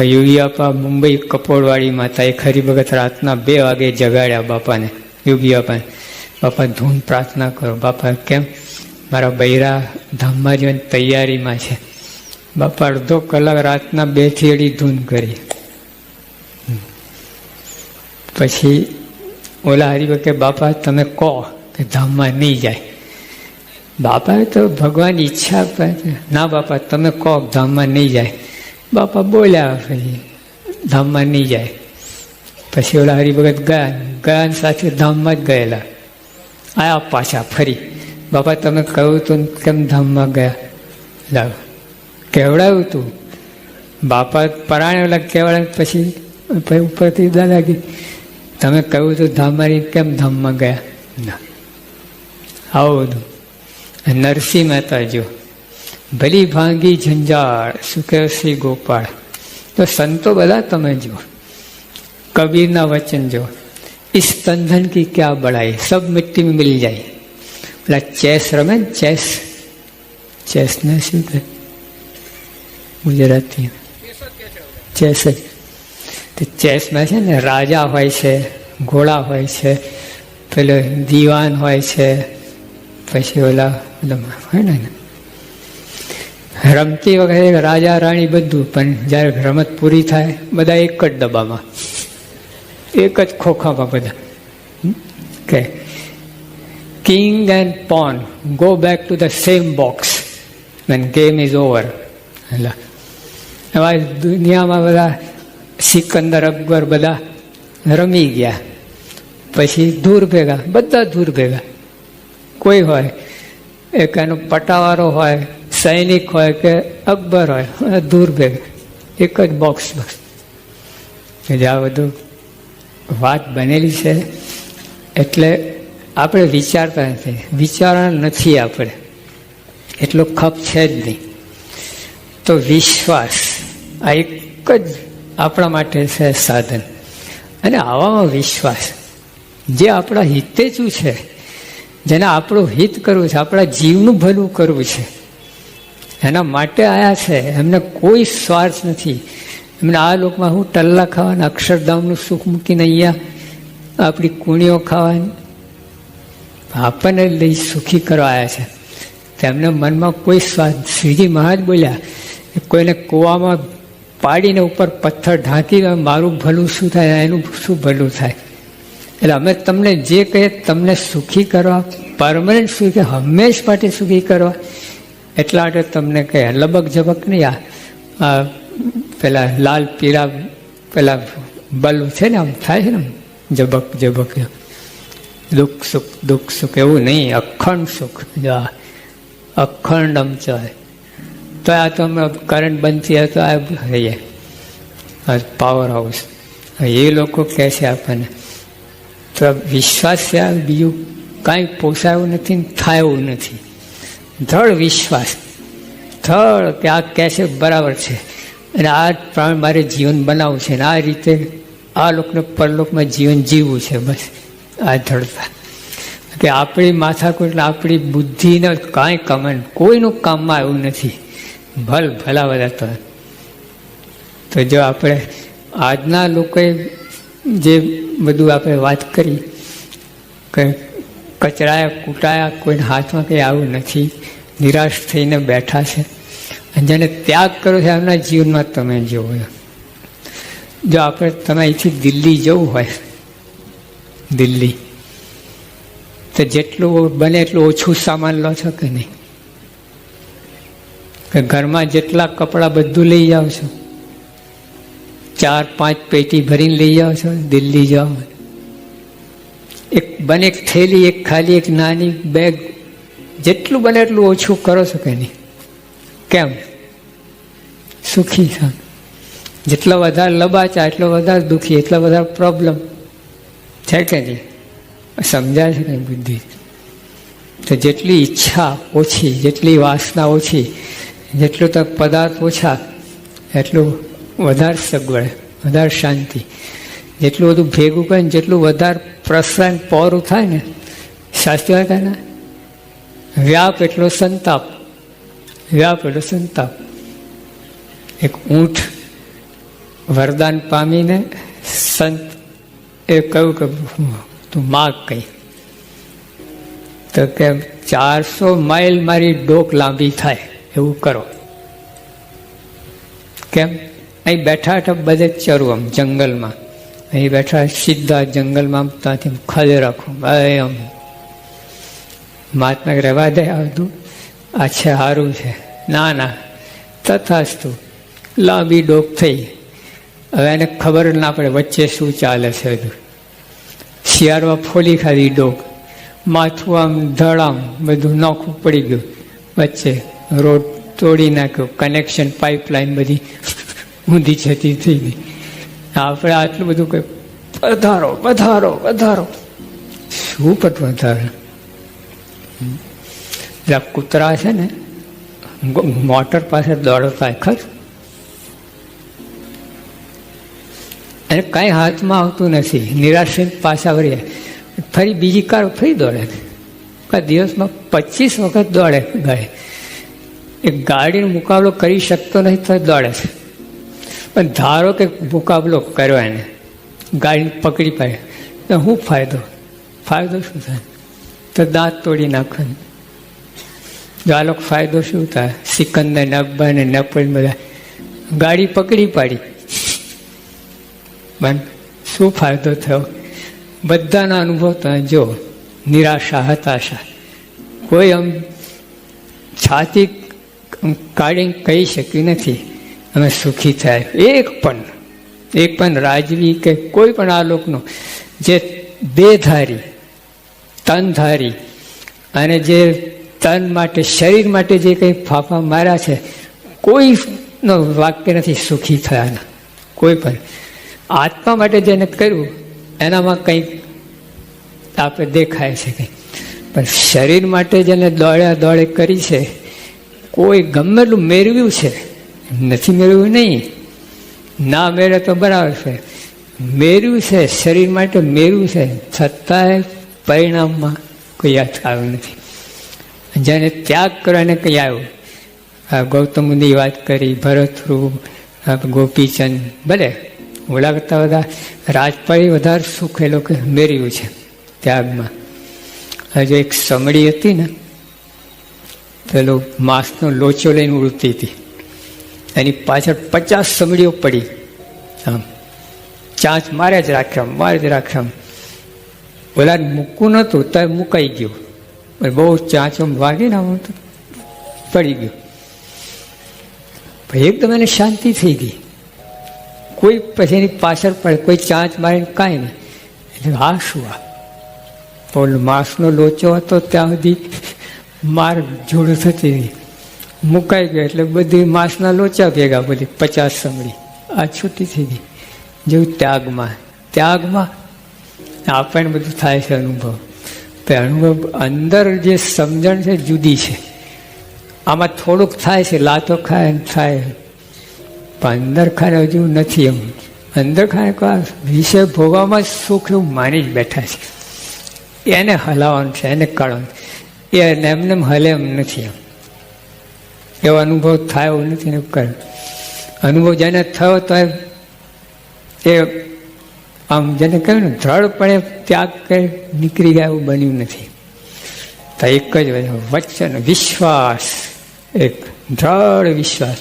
યોગી આપા મુંબઈ કપોળવાળી માતા એ ખરી વખત રાતના બે વાગે જગાડ્યા બાપાને. યોગી બાપાને બાપા ધૂન પ્રાર્થના કરો. બાપા, કેમ? મારા બૈરા ધામમાં જવાની તૈયારીમાં છે. બાપા, અડધો કલાક રાતના બેથી અઢી ધૂન કરી. પછી ઓલા હરિભ કે, બાપા, તમે કહો કે ધામમાં નહીં જાય. બાપાએ તો ભગવાન ઈચ્છા ના બાપા, તમે કહો ધામમાં નહીં જાય. બાપા બોલ્યા પછી ધામમાં નહીં જાય પછી ઓલા હરિભગત ગયા ગયા સાથે ધામમાં જ ગયેલા આયા પાછા ફરી બાપા તમે કહ્યું તું કેમ ધામમાં ગયા લાવ કેવડાવ્યું તું બાપા પરાણે ઓલા પછી પછી ઉપરથી દાદાગી તમે કહ્યું તું ધામમાં કેમ ધામમાં ગયા ના આવું બધું નરસિંહ મહેતા જો ભલી ભાંગી ઝંઝાળ સુકે શ્રી ગોપાળ તો સંતો બધા તમે જો કબીરના વચન જો इस बंधन की क्या बड़ाई सब मिट्टी में मिल जाए પેલા ચેસ રમે ને ચેસ ચેસ ને શું કહે ગુજરાતી ચેસ જ તે ચેસમાં છે ને રાજા હોય છે ઘોડા હોય છે પેલો દીવાન હોય છે પછી ઓલા ઓલા હોય ને રમતી વખતે રાજા રાણી બધું, પણ જ્યારે રમત પૂરી થાય, બધા એક જ ડબ્બામાં. એક જ ખોખામાં બધા. કે king and pawn go back to the same box when game is over એટલે એવા દુનિયામાં બધા સિકંદર, અકબર બધા રમી ગયા. પછી દૂર ભેગા, બધા દૂર ભેગા. કોઈ હોય, એક એનો પટાવાળો હોય સૈનિક હોય કે અકબર હોય દૂર એક જ બોક્સ એટલે આ બધું વાત બનેલી છે, એટલે આપણે વિચારતા નથી. વિચારણા નથી આપણે. એટલો ખપ છે જ નહીં. તો વિશ્વાસ આ એક જ આપણા માટે છે સાધન. અને આવામાં વિશ્વાસ. જે આપણા હિતેચું છે, જેને આપણું હિત કરવું છે, આપણા જીવનું ભલું કરવું છે એના માટે આવ્યા છે. એમને કોઈ સ્વાર્થ નથી. એમને આ લોકમાં હું ટલ્લા ખાવાના અક્ષરધામનું સુખ મૂકીને અહીંયા આપણી કુણીઓ ખાવાની આપણને લઈ સુખી કરવા આવ્યા છે. તેમને મનમાં કોઈ સ્વાદ શ્રીજી મહારાજ બોલ્યા કોઈને કૂવામાં પાડીને ઉપર પથ્થર ઢાંકી મારું ભલું શું થાય? એનું શું ભલું થાય? એટલે અમે તમને જે કહીએ, તમને સુખી કરવા, પરમનન્ટ સુખી, હંમેશ માટે સુખી કરવા. એટલા માટે તમને કહે, લબક ઝબક નહીં આ પેલા લાલ પીળા, પેલા બલ્બ છે ને આમ થાય છે ને જબક ઝબક દુઃખ સુખ દુઃખ સુખ એવું નહીં, અખંડ સુખ. જો અખંડ આમ ચાલે. તો આ તો અમે કરંટ બંધ થયા તો આ રહીએ પાવર હાઉસ એ લોકો કહે છે આપણને. તો વિશ્વાસ છે બીજું? કાંઈ પોસાયું નથી થાય એવું નથી. દ્રઢ વિશ્વાસ. થળ કે આ કહેશે બરાબર છે. અને આ પ્રમાણે મારે જીવન બનાવવું છે અને આ રીતે આ લોકને પરલોકમાં જીવન જીવવું છે બસ, આ ધડતા કે આપણી માથાકૂટ આપણી બુદ્ધિને કાંઈ કમન કોઈનું કામમાં આવ્યું નથી. ભલ, ભલા બધા તો. તો જો આપણે આજના લોકોએ જે બધું આપણે વાત કરી કે કચરાયા કૂટાયા, કોઈને હાથમાં કંઈ આવું નથી. નિરાશ થઈને બેઠા છે. જેને ત્યાગ કરો છો, એમના જીવનમાં તમે જુઓ જો આપણે તમે અહીંથી દિલ્હી જવું હોય, દિલ્હી, તો જેટલું બને એટલું ઓછું સામાન લો છો કે નહીં? કે ઘરમાં જેટલા કપડાં બધું લઈ જાઓ છો? ચાર પાંચ પેટી ભરીને લઈ જાઓ છો? દિલ્હી જાઓ. એક બને એક થેલી, એક ખાલી, એક નાની બેગ જેટલું બને એટલું ઓછું કરો છો કે નહીં? કેમ? સુખી છો? જેટલો વધારે લબાચા, એટલો વધારે દુઃખી, એટલો વધારે પ્રોબ્લેમ છે કે નહીં? સમજાય છે ને બુદ્ધિ? તો જેટલી ઈચ્છા ઓછી, જેટલી વાસના ઓછી, જેટલું તો પદાર્થ ઓછા, એટલું વધારે સગવડ, વધારે શાંતિ. જેટલું બધું ભેગું કરે ને જેટલું વધારે પ્રસન્ન પૌરું થાય ને શાસ્ત્રી કહે ને વ્યાપ એટલો સંતાપ, વ્યાપ એટલો સંતાપ. એક ઊંટ વરદાન પામીને સંત એ કહ્યું કે તું માગ કહી તો કે, ચારસો માઇલ મારી ડોક લાંબી થાય, એવું કરો. કેમ? અહીં બેઠા હતા, બધે ચરુ આમ જંગલમાં. અહીં બેઠા સીધા જંગલમાં ત્યાંથી ખાલી રાખું. આમ. મહાત્મા રહેવા દે આવતું આ છે સારું છે. ના ના. તથાસ્તુ. લાંબી ડોક થઈ. હવે એને ખબર ના પડે વચ્ચે શું ચાલે છે હજુ શિયાળમાં ફોલી ખાધી ડોક. માથું આમ ધડામ, બધું નોખું પડી ગયું. વચ્ચે રોડ તોડી નાખ્યો. કનેક્શન પાઇપલાઇન બધી ઊંધી જતી થઈ ગઈ. આપણે આટલું બધું કે વધારો વધારો વધારો. શું પણ વધારે? પેલા કૂતરા છે ને મોટર પાસે દોડતા ખર? અને કાંઈ હાથમાં આવતું નથી. નિરાશ પાછા વળીએ ફરી બીજી કાર ફરી દોડે. દિવસમાં પચીસ વખત દોડે ગાડી એ ગાડીનો મુકાબલો કરી શકતો નથી તો દોડે છે. પણ ધારો કે મુકાબલો કર્યો એને, ગાડી પકડી પાડે, તો શું ફાયદો? ફાયદો શું થાય? તો દાંત તોડી નાખે જો આ લોકો ફાયદો શું થાય? સિકંદર ને અકબર ને નેપોલિયન બધા. ગાડી પકડી પાડી. પણ શું ફાયદો થયો? બધાના અનુભવ તમે જો, નિરાશા, હતાશા. કોઈ આમ છાતી કાઢીને કહી શક્યું નથી. અમે સુખી થાય. એક પણ એક પણ રાજવી કે કોઈ પણ આ લોકનો જે બેધારી, તનધારી અને જે તન માટે, શરીર માટે જે કંઈ ફાફા માર્યા છે, કોઈનો વાક્ય નથી સુખી થયાના. કોઈ પણ. આત્મા માટે જેને કર્યું, એનામાં કંઈક આપણે દેખાય છે કંઈક. પણ શરીર માટે જેને દોડ્યા દોડે કરી છે, કોઈ ગમે એટલું મેળવ્યું છે નથી મેળવ્યું નહીં. ના મેળવે તો બરાબર છે. મેળવ્યું છે, શરીર માટે મેળવ્યું છે. છતાંય પરિણામમાં કોઈ યાદ આવ્યું નથી. જેને ત્યાગ કરવાને કંઈ આવ્યું. આ ગૌતમ બુદ્ધની વાત કરી ભરતરૂ ગોપીચંદ, ભલે ઓલા કરતાં બધા રાજપાળી વધારે સુખ એ લોકો મેળવ્યું છે ત્યાગમાં. હજુ એક સમડી હતી ને, પેલો માંસનો લોચો લઈને ઉડતી હતી. એની પાછળ પચાસ સમડીઓ પડી. આમ, ચાંચ મારે જ રાખ્યા, મારે જ રાખ્યા. ઓલા મૂકવું નહોતું ત્યારે મુકાઈ ગયું. બહુ ચાંચો વાગીને આમ તો પડી ગયું. ભાઈ એકદમ એને શાંતિ થઈ ગઈ. કોઈ પછી એની પાછળ પડે કોઈ ચાંચ મારીને કાંઈ નહીં. એટલે આ શું આ? પણ માંસનો લોચો હતો ત્યાં સુધી માર જોડે થતી હતી મુકાઈ ગયો એટલે બધી માંસના લોચા ભેગા બધી, પચાસ સમડી આ છૂટી થઈ ગઈ. જેવું ત્યાગમાં. ત્યાગમાં આપણને બધું થાય છે અનુભવ. તો અનુભવ અંદર જે સમજણ છે જુદી છે. આમાં થોડુંક થાય છે, લાતો ખાય થાય. પણ અંદર ખાને હજુ નથી એમ. અંદર ખાને વિષય ભોગવામાં સુખ એવું માની જ બેઠા છે. એને હલાવવાનું છે, એને કાઢવાનું એ એમને હલે એમ નથી એમ. એવો અનુભવ થાય નથી ને અનુભવ જેને થયો તો એ આમ જેને કહ્યું ને, દ્રઢપણે ત્યાગ કરી નીકળી ગયા એવું બન્યું નથી. તો એક જ વચન, વિશ્વાસ, એક દ્રઢ વિશ્વાસ.